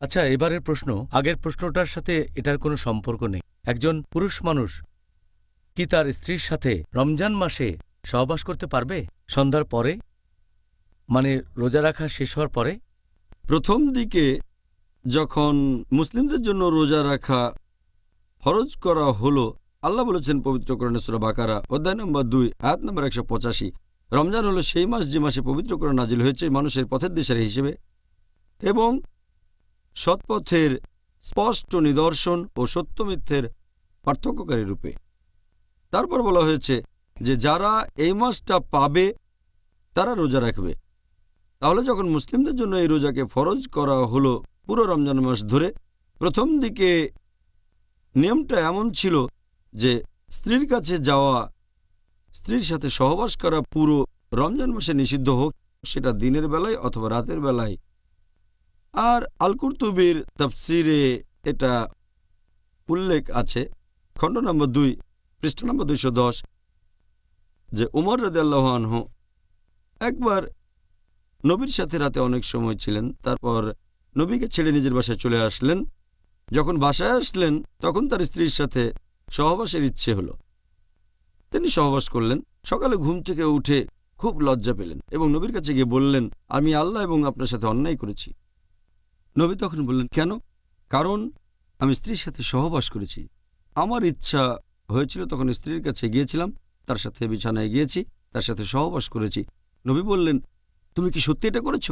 আচ্ছা এবারের প্রশ্ন, আগের প্রশ্নটার সাথে এটার কোনো সম্পর্ক নেই। একজন পুরুষ মানুষ কি তার স্ত্রীর সাথে রমজান মাসে সহবাস করতে পারবে? সন্ধ্যার পরে? মানে রোজা রাখা শেষ হওয়ার পরে? প্রথম দিকে যখন মুসলিমদের জন্য রোজা রাখা ফরজ করা হলো, আল্লাহ বলেছেন পবিত্র করণেশ্বর বাকারা, অধ্যায় নম্বর দুই, আয়াত নম্বর একশো পঁচাশি। রমজান হলো সেই মাস যে মাসে পবিত্র করে নাজিল হয়েছে মানুষের পথের দিশারি হিসেবে। এবং সৎপথের স্পষ্ট নিদর্শন ও সত্যমিথ্যের পার্থক্যকারী রূপে। তারপর বলা হয়েছে যে, যারা এই মাসটা পাবে, তারা রোজা রাখবে। তাহলে যখন মুসলিমদের জন্য এই রোজাকে ফরজ করা হলো পুরো রমজান মাস ধরে, প্রথম দিকে নিয়মটা এমন ছিল যে, স্ত্রীর কাছে যাওয়া, স্ত্রীর সাথে সহবাস করা পুরো রমজান মাসে নিষিদ্ধ হোক, সেটা দিনের বেলায় অথবা রাতের বেলায় আর আলকুরতুবির তফসিরে এটা উল্লেখ আছে, খণ্ড নম্বর দুই, পৃষ্ঠ নম্বর দুইশো দশ, যে উমর রদাল্লাহানহ একবার নবীর সাথে রাতে অনেক সময় ছিলেন, তারপর নবীকে ছেড়ে নিজের বাসায় চলে আসলেন। যখন বাসায় আসলেন, তখন তার স্ত্রীর সাথে সহবাসের ইচ্ছে হলো। তিনি সহবাস করলেন, সকালে ঘুম থেকে উঠে খুব লজ্জা পেলেন এবং নবীর কাছে গিয়ে বললেন, আমি আল্লাহ এবং আপনার সাথে অন্যায় করেছি। নবী তখন বললেন, কেন? কারণ আমি স্ত্রীর সাথে সহবাস করেছি। আমার ইচ্ছা হয়েছিল তখন স্ত্রীর কাছে গিয়েছিলাম, তার সাথে বিছানায় গিয়েছি, তার সাথে সহবাস করেছি। নবী বললেন, তুমি কি সত্যি এটা করেছ?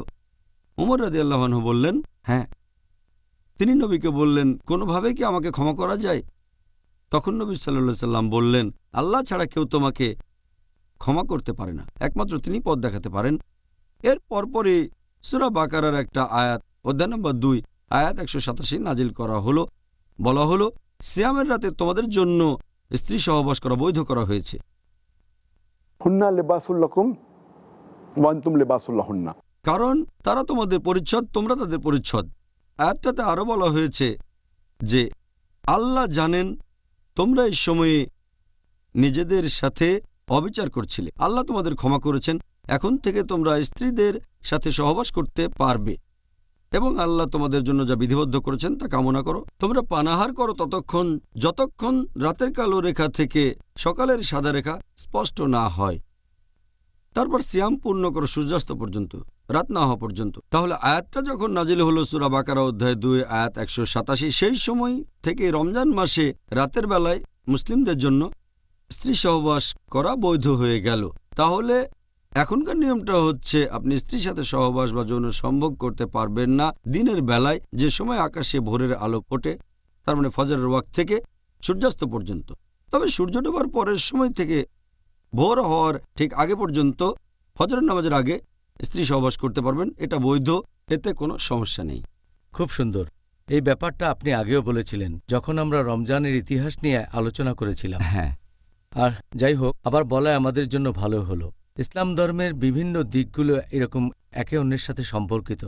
উমর রাজি আল্লাহন বললেন হ্যাঁ। তিনি নবীকে বললেন, কোনোভাবে কি আমাকে ক্ষমা করা যায়? তখন নবী সাল্লা সাল্লাম বললেন, আল্লাহ ছাড়া কেউ তোমাকে ক্ষমা করতে পারে না। একমাত্র তিনি পথ দেখাতে পারেন। এর পরপরই সুরা বাকারার একটা আয়াত অধ্যায় নম্বর দুই আয়াত একশো সাতাশি নাজিল করা হলো। বলা হলো সিয়ামের রাতে তোমাদের জন্য স্ত্রী সহবাস করা বৈধ করা হয়েছে। হুন্না লেবাসুল্লাকুম ওয়ান্তুম লেবাসুল্লাহুন্না কারণ তারা তোমাদের পরিচ্ছদ তোমরা তাদের পরিচ্ছদ। আয়াতটাতে আরও বলা হয়েছে যে আল্লাহ জানেন তোমরা এই সময়ে নিজেদের সাথে অবিচার করছিলে। আল্লাহ তোমাদের ক্ষমা করেছেন। এখন থেকে তোমরা স্ত্রীদের সাথে সহবাস করতে পারবে। এবং আল্লাহ তোমাদের জন্য যা বিধিবদ্ধ করেছেন তা কামনা করো। তোমরা পানাহার করো ততক্ষণ, যতক্ষণ রাতের কালো রেখা থেকে সকালের সাদা রেখা স্পষ্ট না হয়। তারপর সিয়াম পূর্ণ করো সূর্যাস্ত পর্যন্ত, রাত না হওয়া পর্যন্ত। তাহলে আয়াতটা যখন নাজিল হলো সুরা বাকারা অধ্যায় দুই, আয়াত একশো সাতাশি, সেই সময় থেকে রমজান মাসে রাতের বেলায় মুসলিমদের জন্য স্ত্রী সহবাস করা বৈধ হয়ে গেল। তাহলে এখনকার নিয়মটা হচ্ছে আপনি স্ত্রীর সাথে সহবাস বা যৌন সম্ভোগ করতে পারবেন না। দিনের বেলায় যে সময় আকাশে ভোরের আলো ফোটে তার মানে ফজরের ওয়াক থেকে সূর্যাস্ত পর্যন্ত। তবে সূর্য ডোবার পরের সময় থেকে ভোর হওয়ার ঠিক আগে পর্যন্ত ফজরের নামাজের আগে স্ত্রী সহবাস করতে পারবেন। এটা বৈধ এতে কোনো সমস্যা নেই। খুব সুন্দর। এই ব্যাপারটা আপনি আগেও বলেছিলেন যখন আমরা রমজানের ইতিহাস নিয়ে আলোচনা করেছিলাম। হ্যাঁ। আর যাই হোক আবার বলায় আমাদের জন্য ভালো হলো। ইসলাম ধর্মের বিভিন্ন দিকগুলো এরকম একে অন্যের সাথে সম্পর্কিত।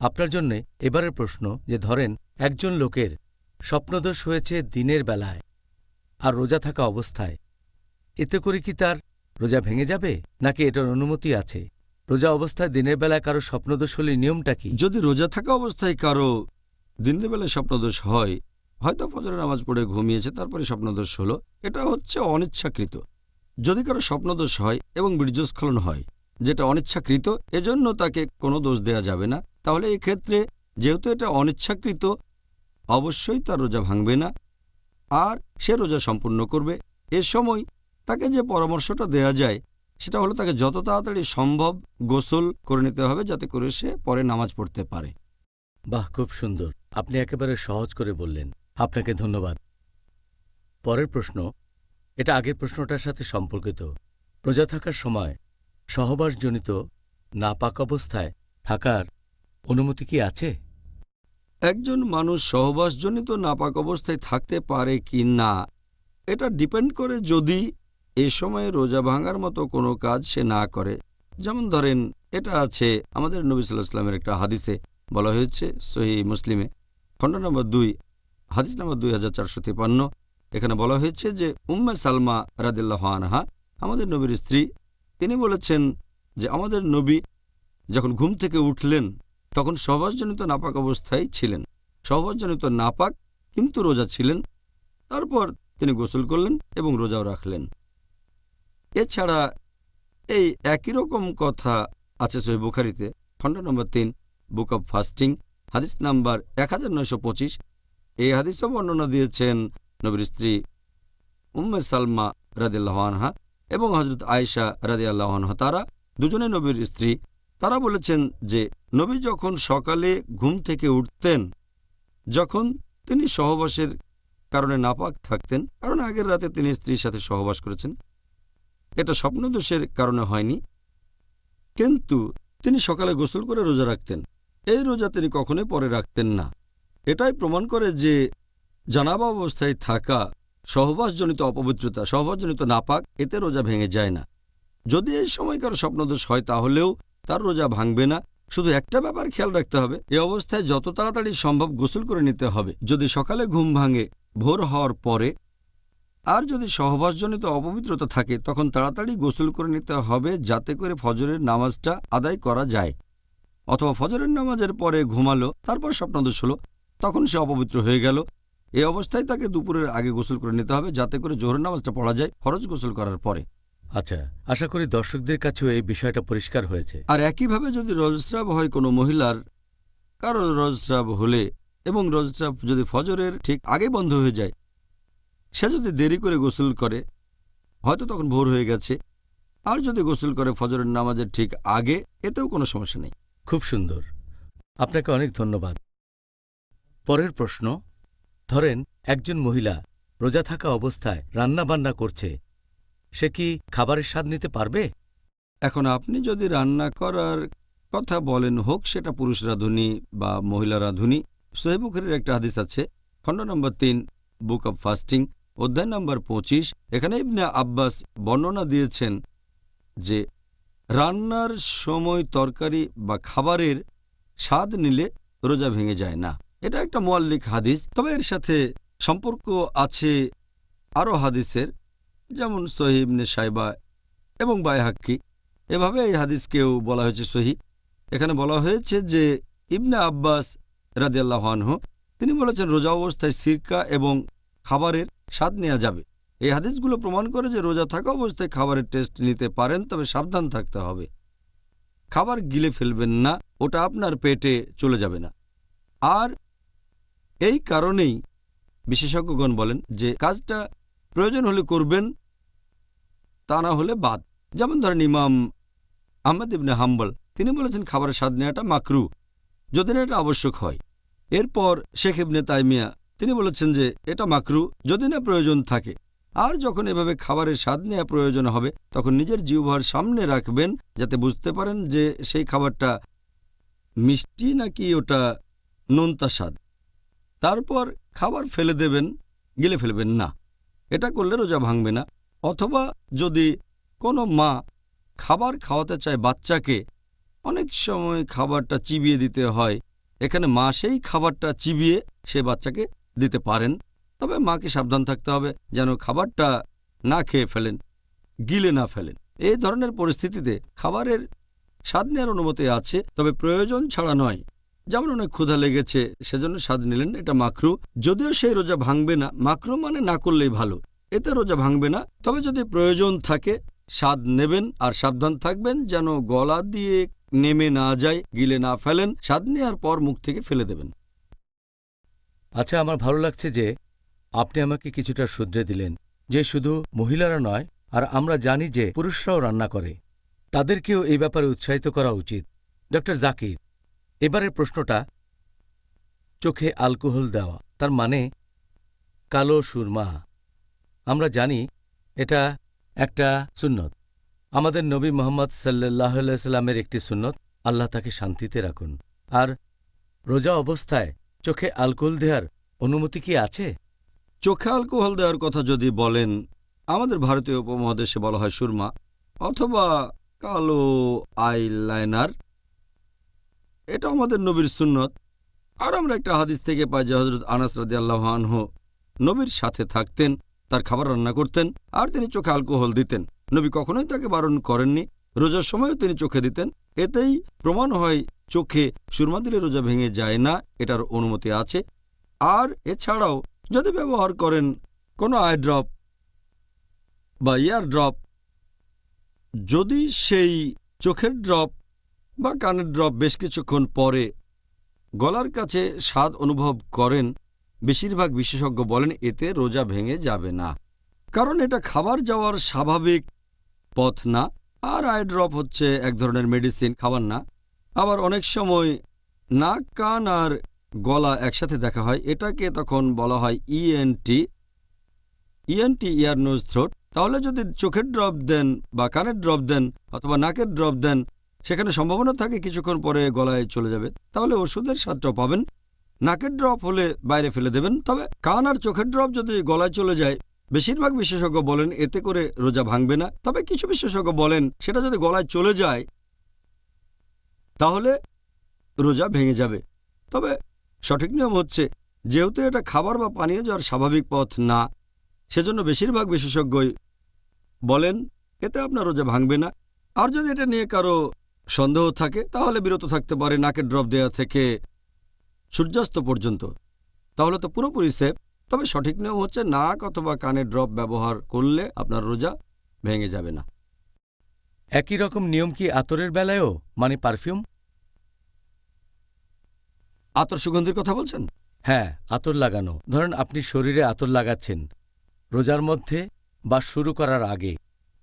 আপনার জন্যে এবারের প্রশ্ন যে ধরেন একজন লোকের স্বপ্নদোষ হয়েছে দিনের বেলায় আর রোজা থাকা অবস্থায়। এতে করে কি তার রোজা ভেঙে যাবে? নাকি এটার অনুমতি আছে? রোজা অবস্থায় দিনের বেলায় কারও স্বপ্নদোষ হলে নিয়মটা কি? যদি রোজা থাকা অবস্থায় কারও দিনের বেলায় স্বপ্নদোষ হয়, হয়তো ফজরের নামাজ পড়ে ঘুমিয়েছে, তারপরে স্বপ্নদোষ হলো। এটা হচ্ছে অনিচ্ছাকৃত। যদি কারও স্বপ্নদোষ হয় এবং বীর্যস্খলন হয়, যেটা অনিচ্ছাকৃত, এজন্য তাকে কোনো দোষ দেয়া যাবে না। তাহলে এক্ষেত্রে যেহেতু এটা অনিচ্ছাকৃত, অবশ্যই তার রোজা ভাঙবে না। আর সে রোজা সম্পূর্ণ করবে। এ সময় তাকে যে পরামর্শটা দেয়া যায়, সেটা হলো তাকে যত তাড়াতাড়ি সম্ভব গোসল করে নিতে হবে, যাতে করে সে পরে নামাজ পড়তে পারে। বাহ, খুব সুন্দর। আপনি একেবারে সহজ করে বললেন। আপনাকে ধন্যবাদ। পরের প্রশ্ন এটা আগের প্রশ্নটার সাথে সম্পর্কিত। রোজা থাকার সময় সহবাসজনিত, নাপাক অবস্থায় থাকার অনুমতি কি আছে? একজন মানুষ সহবাসজনিত, নাপাক অবস্থায় থাকতে পারে কি না, এটা ডিপেন্ড করে যদি এ সময়ে রোজা ভাঙার মতো কোনো কাজ সে না করে। যেমন ধরেন, এটা আছে আমাদের নবী সাল্লাহ ইসলামের একটা হাদিসে বলা হয়েছে সহি মুসলিমে। খণ্ড নম্বর দুই, হাদিস নম্বর দুই হাজার চারশো এখানে বলা হয়েছে যে উম্মে সালমা রাদিল্লাহ আনহা, আমাদের নবীর স্ত্রী, তিনি বলেছেন যে আমাদের নবী যখন ঘুম থেকে উঠলেন, তখন সহবাসজনিত নাপাক অবস্থায় ছিলেন। সহবাসজনিত নাপাক কিন্তু রোজা ছিলেন। তারপর তিনি গোসল করলেন এবং রোজাও রাখলেন। এছাড়া এই একই রকম কথা আছে সহি বুখারিতে, খণ্ড নম্বর তিন, বুক অব ফাস্টিং, হাদিস নাম্বার এক হাজার নয়শো পঁচিশ। এই হাদিসও বর্ণনা দিয়েছেন নবীর স্ত্রী উম্মে সালমা রাদিল্লাহানহা এবং হজরত আয়েশা রাদিয়াল্লাহানহা তারা দুজনে নবীর স্ত্রী। তারা বলেছেন যে, নবী যখন সকালে ঘুম থেকে উঠতেন, যখন তিনি সহবাসের কারণে নাপাক থাকতেন, কারণ আগের রাতে তিনি স্ত্রীর সাথে সহবাস করেছেন, এটা স্বপ্নদোষের কারণে হয়নি। কিন্তু তিনি সকালে গোসল করে রোজা রাখতেন। এই রোজা তিনি কখনোই পরে রাখতেন না। এটাই প্রমাণ করে যে জানাবা অবস্থায় থাকা, সহবাসজনিত অপবিত্রতা, সহবাসজনিত নাপাক, এতে রোজা ভেঙে যায় না। যদি এই সময়কার স্বপ্নদোষ হয়, তাহলেও তার রোজা ভাঙবে না। শুধু একটা ব্যাপার খেয়াল রাখতে হবে, এ অবস্থায় যত তাড়াতাড়ি সম্ভব গোসল করে নিতে হবে। যদি সকালে ঘুম ভাঙে, ভোর হওয়ার পরে, আর যদি সহবাসজনিত অপবিত্রতা থাকে, তখন তাড়াতাড়ি গোসল করে নিতে হবে, যাতে করে ফজরের নামাজটা আদায় করা যায়। অথবা ফজরের নামাজের পরে ঘুমালো, তারপর স্বপ্নদোষ হলো, তখন সে অপবিত্র হয়ে গেল। এই অবস্থায় তাকে দুপুরের আগে গোসল করে নিতে হবে যাতে করে জোহরের নামাজটা পড়া যায় ফরজ গোসল করার পরে। আচ্ছা আশা করি দর্শকদের কাছেও এই বিষয়টা পরিষ্কার হয়েছে। আর একইভাবে যদি রজস্রাব হয় কোনো মহিলার কারও রজস্রাব হলে এবং রজস্রাব যদি ফজরের ঠিক আগে বন্ধ হয়ে যায় সে যদি দেরি করে গোসল করে হয়তো তখন ভোর হয়ে গেছে। আর যদি গোসল করে ফজরের নামাজের ঠিক আগে এতেও কোনো সমস্যা নেই। খুব সুন্দর। আপনাকে অনেক ধন্যবাদ। পরের প্রশ্ন ধরেন, একজন মহিলা রোজা থাকা অবস্থায় রান্নাবান্না করছে, সে কি খাবারের স্বাদ নিতে পারবে? এখন আপনি যদি রান্না করার কথা বলেন, হোক সেটা পুরুষ রাঁধুনি বা মহিলা রাঁধুনি সোহেবুখের একটা হাদিস আছে, খণ্ড নম্বর তিন, বুক অব ফাস্টিং, অধ্যায় নম্বর পঁচিশ। এখানে ইবনে আব্বাস বর্ণনা দিয়েছেন যে, রান্নার সময় তরকারি বা খাবারের স্বাদ নিলে রোজা ভেঙে যায় না। এটা একটা মোয়াল্লিক হাদিস, তবে এর সাথে সম্পর্ক আছে আরও হাদিসের, যেমন সহিবনে সাইবা এবং বায়হাক্কি। এভাবে এই হাদিসকেও বলা হয়েছে সহি। এখানে বলা হয়েছে যে ইবনে আব্বাস রাদিয়াল্লাহ আনহু, তিনি বলেছেন, রোজা অবস্থায় সিরকা এবং খাবারের স্বাদ নেওয়া যাবে। এই হাদিসগুলো প্রমাণ করে যে রোজা থাকা অবস্থায় খাবারের টেস্ট নিতে পারেন, তবে সাবধান থাকতে হবে। খাবার গিলে ফেলবেন না, ওটা আপনার পেটে চলে যাবে না। আর এই কারণেই বিশেষজ্ঞগণ বলেন যে কাজটা প্রয়োজন হলে করবেন, তা না হলে বাদ। যেমন ধরেন ইমাম আহমদ ইবনে হাম্বল, তিনি বলেছেন খাবারের স্বাদ নেওয়াটা মাকরু, যদি না এটা আবশ্যক হয়। এরপর শেখ ইবনে তাইমিয়া, তিনি বলেছেন যে এটা মাকরু, যদি না প্রয়োজন থাকে। আর যখন এভাবে খাবারের স্বাদ নেওয়া প্রয়োজন হবে, তখন নিজের জিহ্বার সামনে রাখবেন, যাতে বুঝতে পারেন যে সেই খাবারটা মিষ্টি নাকি ওটা নোনতা স্বাদ। তারপর খাবার ফেলে দেবেন, গিলে ফেলবেন না। এটা করলে রোজা ভাঙবে না। অথবা যদি কোনো মা খাবার খাওয়াতে চায় বাচ্চাকে, অনেক সময় খাবারটা চিবিয়ে দিতে হয়। এখানে মা সেই খাবারটা চিবিয়ে সে বাচ্চাকে দিতে পারেন। তবে মাকে সাবধান থাকতে হবে যেন খাবারটা না খেয়ে ফেলেন, গিলে না ফেলেন। এই ধরনের পরিস্থিতিতে খাবারের স্বাদ নেওয়ার অনুমতি আছে, তবে প্রয়োজন ছাড়া নয়। যেমন অনেক ক্ষুধা লেগেছে, সেজন্য স্বাদ নিলেন এটা মাকরু যদিও সেই রোজা ভাঙবে না মাকরু মানে না করলেই ভালো। এতে রোজা ভাঙবে না, তবে যদি প্রয়োজন থাকে, স্বাদ নেবেন আর সাবধান থাকবেন যেন গলা দিয়ে নেমে না যায়, গিলে না ফেলেন, স্বাদ নেওয়ার পর মুখ থেকে ফেলে দেবেন। আচ্ছা আমার ভালো লাগছে যে আপনি আমাকে কিছুটা শুধরে দিলেন, যে শুধু মহিলারা নয়, আর আমরা জানি যে পুরুষরাও রান্না করে। তাদেরকেও এই ব্যাপারে উৎসাহিত করা উচিত। ডক্টর জাকির এবারের প্রশ্নটা, চোখে অ্যালকোহল দেওয়া, তার মানে কালো সুরমা। আমরা জানি এটা একটা সুন্নত। আমাদের নবী মোহাম্মদ সাল্লাহ সাল্লামের একটি সুন্নত, আল্লাহ তাকে শান্তিতে রাখুন। আর রোজা অবস্থায় চোখে অ্যালকোহল দেওয়ার অনুমতি কি আছে? চোখে অ্যালকোহল দেওয়ার কথা যদি বলেন, আমাদের ভারতীয় উপমহাদেশে বলা হয় সুরমা, অথবা কালো আইলাইনার এটা আমাদের নবীর সুন্নত। আর আমরা একটা হাদিস থেকে পাই যে হজরত আনাস রাদি আল্লাহ আনহ নবীর সাথে থাকতেন, তার খাবার রান্না করতেন, আর তিনি চোখে অ্যালকোহল দিতেন। নবী কখনোই তাকে বারণ করেননি, রোজার সময়ও তিনি চোখে দিতেন। এতেই প্রমাণ হয়, চোখে সুরমা দিলে রোজা ভেঙে যায় না, এটার অনুমতি আছে। আর এছাড়াও যদি ব্যবহার করেন কোনো আই ড্রপ বা ইয়ার ড্রপ যদি সেই চোখের ড্রপ বা কানের ড্রপ বেশ কিছুক্ষণ পরে গলার কাছে স্বাদ অনুভব করেন, বেশিরভাগ বিশেষজ্ঞ বলেন এতে রোজা ভেঙে যাবে না। কারণ এটা খাবার যাওয়ার স্বাভাবিক পথ না, আর আই ড্রপ হচ্ছে এক ধরনের মেডিসিন খাবার না। আবার অনেক সময় নাক, কান আর গলা একসাথে দেখা হয়, এটাকে তখন বলা হয় ENT ENT ear nose throat তাহলে যদি চোখের ড্রপ দেন বা কানের ড্রপ দেন অথবা নাকের ড্রপ দেন সেখানে সম্ভাবনা থাকে কিছুক্ষণ পরে গলায় চলে যাবে। তাহলে ওষুধের স্বাদটাও পাবেন। নাকের ড্রপ হলে বাইরে ফেলে দেবেন। তবে কান আর চোখের ড্রপ যদি গলায় চলে যায়, বেশিরভাগ বিশেষজ্ঞ বলেন এতে করে রোজা ভাঙবে না। তবে কিছু বিশেষজ্ঞ বলেন সেটা যদি গলায় চলে যায়, তাহলে রোজা ভেঙে যাবে। তবে সঠিক নিয়ম হচ্ছে, যেহেতু এটা খাবার বা পানীয় যাওয়ার স্বাভাবিক পথ না, সেজন্য বেশিরভাগ বিশেষজ্ঞই বলেন, এতে আপনার রোজা ভাঙবে না। আর যদি এটা নিয়ে কারও সন্দেহ থাকে তাহলে বিরত থাকতে পারে নাকের ড্রপ দেওয়া থেকে সূর্যাস্ত পর্যন্ত। তাহলে তো পুরোপুরি সেফ তবে সঠিক নিয়ম হচ্ছে নাক অথবা কানে ড্রপ ব্যবহার করলে আপনার রোজা ভেঙে যাবে না। একই রকম নিয়ম কি আতরের বেলায়ও? মানে পারফিউম? আতর সুগন্ধির কথা বলছেন? হ্যাঁ আতর লাগানো। ধরেন আপনি শরীরে আতর লাগাচ্ছেন রোজার মধ্যে বা শুরু করার আগে।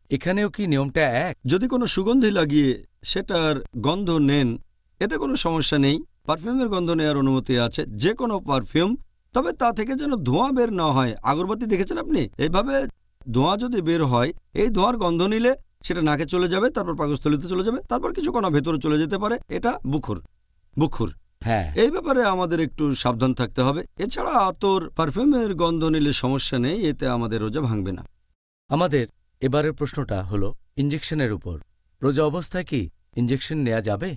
এখানেও কি নিয়মটা এক? যদি কোনো সুগন্ধি লাগিয়ে সেটার গন্ধ নেন। এতে কোনো সমস্যা নেই। পারফিউমের গন্ধ নেওয়ার অনুমতি আছে যে কোনো পারফিউম। তবে তা থেকে যেন ধোঁয়া বের না হয়। আগরবাতি দেখেছেন আপনি? এইভাবে ধোঁয়া যদি বের হয় এই ধোঁয়ার গন্ধ নিলে সেটা নাকে চলে যাবে তারপর পাকস্থলিতে চলে যাবে তারপর কিছু কণা ভেতরে চলে যেতে পারে। এটা বুখুর। বুখুর। হ্যাঁ। এই ব্যাপারে আমাদের একটু সাবধান থাকতে হবে। এছাড়া আতর পারফিউমের গন্ধ নিলে সমস্যা নেই এতে আমাদের রোজা ভাঙবে না। আমাদের এবারের প্রশ্নটা হলো ইঞ্জেকশনের উপর। রোজা অবস্থায় কি ইঞ্জেকশন নেওয়া যাবে?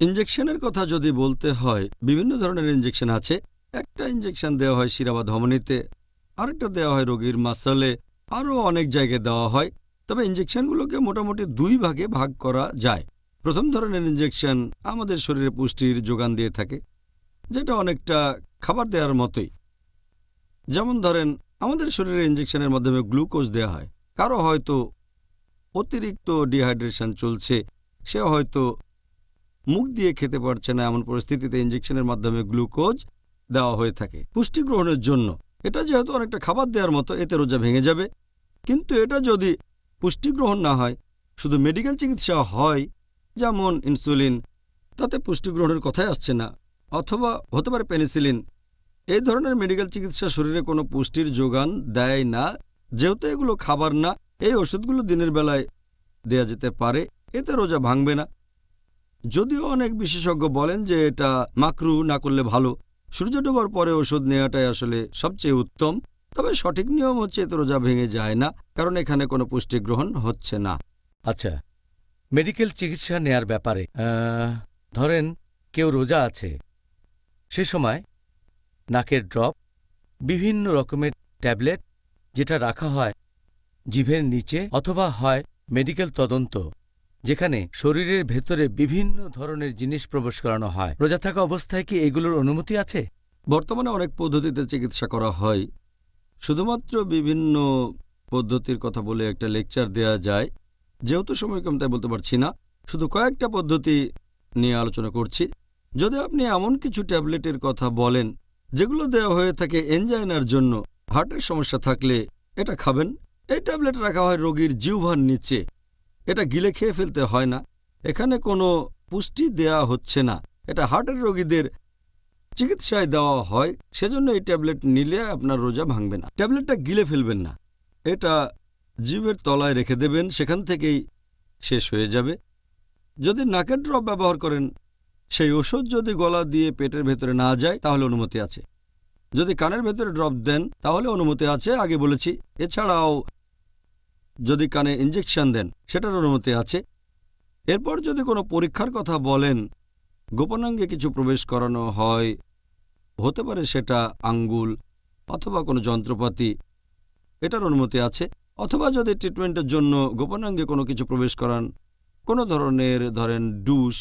ইঞ্জেকশনের কথা যদি বলতে হয়, বিভিন্ন ধরনের ইঞ্জেকশন আছে। একটা ইঞ্জেকশন দেওয়া হয় শিরা বা ধমনীতে, আরেকটা দেওয়া হয় রোগীর মাসলে, আরও অনেক জায়গায় দেওয়া হয়। তবে ইঞ্জেকশনগুলোকে মোটামুটি দুই ভাগে ভাগ করা যায়। প্রথম ধরনের ইঞ্জেকশন আমাদের শরীরে পুষ্টির যোগান দিয়ে থাকে, যেটা অনেকটা খাবার দেওয়ার মতোই। যেমন ধরেন, আমাদের শরীরে ইঞ্জেকশনের মাধ্যমে গ্লুকোজ দেওয়া হয়। কারও হয়তো অতিরিক্ত ডিহাইড্রেশন চলছে সে হয়তো মুখ দিয়ে খেতে পারছে না এমন পরিস্থিতিতে ইঞ্জেকশনের মাধ্যমে গ্লুকোজ দেওয়া হয়ে থাকে। পুষ্টি গ্রহণের জন্য এটা যেহেতু অনেকটা খাবার দেওয়ার মতো, এতে রোজা ভেঙে যাবে। কিন্তু এটা যদি পুষ্টি গ্রহণ না হয়, শুধু মেডিকেল চিকিৎসা হয়, যেমন ইনসুলিন তাতে পুষ্টি গ্রহণের কথাই আসছে না। অথবা হতে পারে পেনিসিলিন এই ধরনের মেডিকেল চিকিৎসা শরীরে কোনো পুষ্টির যোগান দেয় না। যেহেতু এগুলো খাবার না, এই ওষুধগুলো দিনের বেলায় দেয়া যেতে পারে। এতে রোজা ভাঙবে না। যদিও অনেক বিশেষজ্ঞ বলেন যে এটা মাকরু না করলে ভালো। সূর্য ডোবার পরে ওষুধ নেওয়াটাই আসলে সবচেয়ে উত্তম। তবে সঠিক নিয়ম হচ্ছে এতে রোজা ভেঙে যায় না, কারণ এখানে কোনো পুষ্টি গ্রহণ হচ্ছে না। আচ্ছা মেডিকেল চিকিৎসা নেয়ার ব্যাপারে ধরেন কেউ রোজা আছে। সে সময় নাকের ড্রপ, বিভিন্ন রকমের ট্যাবলেট যেটা রাখা হয় জিভের নিচে অথবা হয় মেডিকেল তদন্ত। যেখানে শরীরের ভেতরে বিভিন্ন ধরনের জিনিস প্রবেশ করানো হয়। রোজা থাকা অবস্থায় কি এগুলোর অনুমতি আছে? বর্তমানে অনেক পদ্ধতিতে চিকিৎসা করা হয়। শুধুমাত্র বিভিন্ন পদ্ধতির কথা বলে একটা লেকচার দেয়া যায়। যেহেতু সময় কম, তাই বলতে পারছি না। শুধু কয়েকটা পদ্ধতি নিয়ে আলোচনা করছি। যদি আপনি এমন কিছু ট্যাবলেটের কথা বলেন, যেগুলো দেওয়া হয়ে থাকে এনজাইনার জন্য, হার্টের সমস্যা থাকলে এটা খাবেন। এই ট্যাবলেট রাখা হয় রোগীর জিহ্বার নিচে। এটা গিলে খেয়ে ফেলতে হয় না। এখানে কোনো পুষ্টি দেয়া হচ্ছে না। এটা হার্টের রোগীদের চিকিৎসায় দেওয়া হয়। সেজন্য এই ট্যাবলেট নিলে আপনার রোজা ভাঙবে না। ট্যাবলেটটা গিলে ফেলবেন না। এটা জিভের তলায় রেখে দেবেন। সেখান থেকেই শেষ হয়ে যাবে। যদি নাকের ড্রপ ব্যবহার করেন, সেই ওষুধ যদি গলা দিয়ে পেটের ভেতরে না যায়, তাহলে অনুমতি আছে। যদি কানের ভেতরে ড্রপ দেন, তাহলে অনুমতি আছে। আগে বলেছি, এছাড়াও যদি কানে ইঞ্জেকশন দেন, সেটার অনুমতি আছে। এরপর যদি কোনো পরীক্ষার কথা বলেন, গোপনাঙ্গে কিছু প্রবেশ করানো হয়, হতে পারে সেটা আঙ্গুল অথবা কোনো যন্ত্রপাতি, এটার অনুমতি আছে। অথবা যদি ট্রিটমেন্টের জন্য গোপনাঙ্গে কোনো কিছু প্রবেশ করান, কোনো ধরনের ধরেন ডুস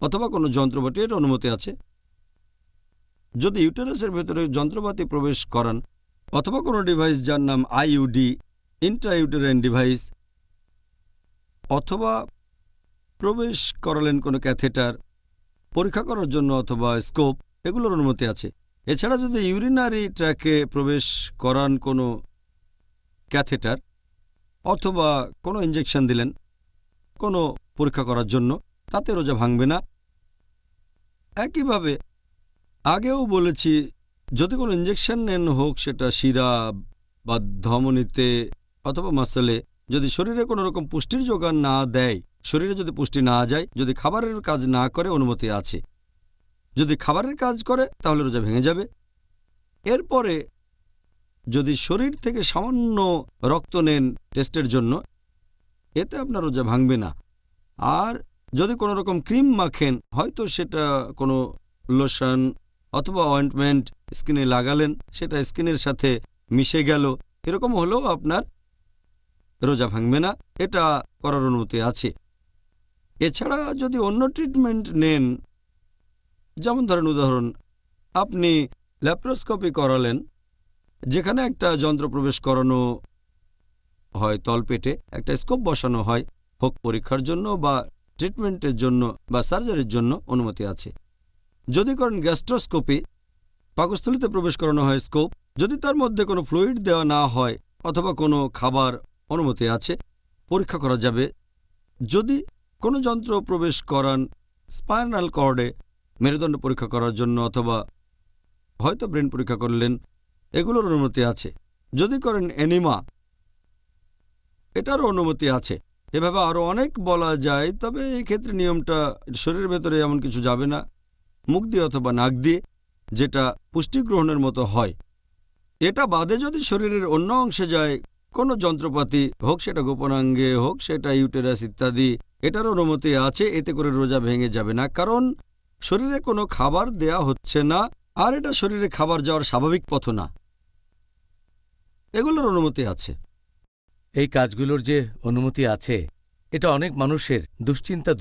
অথবা কোনো যন্ত্রপাতি এর অনুমতি আছে। যদি ইউটেরাসের ভেতরে যন্ত্রপাতি প্রবেশ করান, অথবা কোনো ডিভাইস যার নাম আইইউডি ইন্ট্রাইউটেরাইন ডিভাইস অথবা প্রবেশ করালেন কোনো ক্যাথেটার পরীক্ষা করার জন্য অথবা স্কোপ এগুলোর অনুমতি আছে। এছাড়া যদি ইউরিনারি ট্র্যাকে প্রবেশ করান কোনো ক্যাথেটার অথবা কোনো ইঞ্জেকশন দিলেন কোনো পরীক্ষা করার জন্য, তাতে রোজা ভাঙবে না। একইভাবে আগেও বলেছি, যদি কোনো ইঞ্জেকশন নেন হোক, সেটা শিরা বা ধমনীতে অথবা মাসেলে যদি শরীরে কোনো রকম পুষ্টির যোগান না দেয়, শরীরে যদি পুষ্টি না যায়, যদি খাবারের কাজ না করে, অনুমতি আছে। যদি খাবারের কাজ করে, তাহলে রোজা ভেঙে যাবে। এরপরে যদি শরীর থেকে সামান্য রক্ত নেন টেস্টের জন্য, এতে আপনার রোজা ভাঙবে না। আর যদি কোনো রকম ক্রিম মাখেন, হয়তো সেটা কোনো লোশন অথবা অয়েন্টমেন্ট স্কিনে লাগালেন, সেটা স্কিনের সাথে মিশে গেল, এরকম হলেও আপনার রোজা ভাঙবে না, এটা করার অনুমতি আছে। এছাড়া যদি অন্য ট্রিটমেন্ট নেন, যেমন ধরেন উদাহরণ, আপনি ল্যাপ্রোস্কোপি করালেন, যেখানে একটা যন্ত্র প্রবেশ করানো হয় তলপেটে একটা স্কোপ বসানো হয়, হোক পরীক্ষার জন্য বা ট্রিটমেন্টের জন্য বা সার্জারির জন্য অনুমতি আছে। যদি করেন গ্যাস্ট্রোস্কোপি, পাকস্থলিতে প্রবেশ করানো হয় স্কোপ, যদি তার মধ্যে কোনো ফ্লুইড দেওয়া না হয় অথবা কোনো খাবার অনুমতি আছে, পরীক্ষা করা যাবে। যদি কোনো যন্ত্র প্রবেশ করান স্পাইনাল কর্ডে মেরুদণ্ড পরীক্ষা করার জন্য অথবা হয়তো ব্রেন পরীক্ষা করলেন, এগুলোর অনুমতি আছে। যদি করেন এনিমা, এটারও অনুমতি আছে। এভাবে আরও অনেক বলা যায়, তবে এই ক্ষেত্রে নিয়মটা শরীরের ভেতরে এমন কিছু যাবে না। মুখ দিয়ে অথবা নাক দিয়ে, যেটা পুষ্টি গ্রহণের মতো হয়। এটা বাদে যদি শরীরের অন্য অংশে যায় কোনো যন্ত্রপাতি, হোক সেটা গোপনাঙ্গে, হোক সেটা ইউটেরাস ইত্যাদি এটার অনুমতি আছে, এতে করে রোজা ভেঙে যাবে না। কারণ শরীরে কোনো খাবার দেয়া হচ্ছে না, আর এটা শরীরে খাবার যাওয়ার স্বাভাবিক পথ না। এগুলোর অনুমতি আছে। এই কাজগুলোর যে অনুমতি আছে, এটা অনেক মানুষের দুশ্চিন্তা